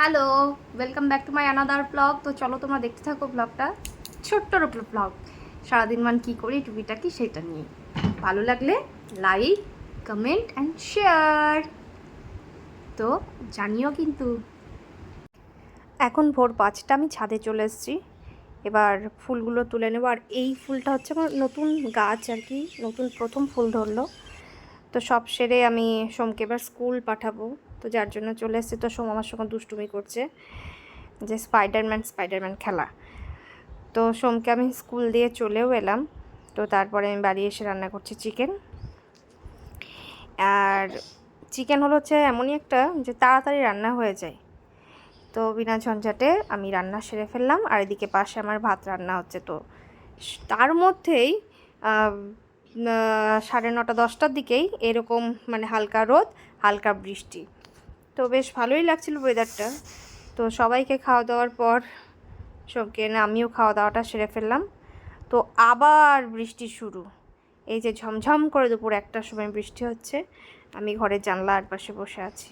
Hello welcome back to my another blog তো চলো তোমরা দেখতে থাকো ব্লগটা ছোট্টর উপর ব্লগ সারাদিন মান কী করি টুপিটা কি সেটা নিয়ে। ভালো লাগলে লাইক কমেন্ট অ্যান্ড শেয়ার তো জানিও কিন্তু। এখন ভোর পাঁচটা, আমি ছাদে চলে এসেছি। এবার ফুলগুলো তুলে নেব। আর এই ফুলটা হচ্ছে আমার নতুন গাছ আর কি, নতুন প্রথম ফুল ধরলো। তো সব সেরে আমি সোমকে এবার স্কুল পাঠাবো। তো যার জন্য চলে এসেছি। তো সোম আমার সঙ্গে দুষ্টুমি করছে যে স্পাইডারম্যান স্পাইডারম্যান খেলা। তো সোমকে আমি স্কুল দিয়ে চলেও এলাম। তো তারপরে আমি বাড়ি এসে রান্না করছি চিকেন। আর চিকেন হলো হচ্ছে এমনই একটা যে তাড়াতাড়ি রান্না হয়ে যায়। তো বিনা ঝঞ্ঝাটে আমি রান্না সেরে ফেললাম। আর এদিকে পাশে আমার ভাত রান্না হচ্ছে। তো তার মধ্যেই সাড়ে নটা, দশটার দিকেই এরকম মানে হালকা রোদ, হালকা বৃষ্টি। তো বেশ ভালোই লাগছিল ওয়েদারটা তো সবাইকে খাওয়া দাওয়ার পর সবকে আমিও খাওয়া দাওয়াটা সেরে ফেললাম। তো আবার বৃষ্টি শুরু। এই যে ঝমঝম করে দুপুর একটার সময় বৃষ্টি হচ্ছে। আমি ঘরের জানলার পাশে বসে আছি।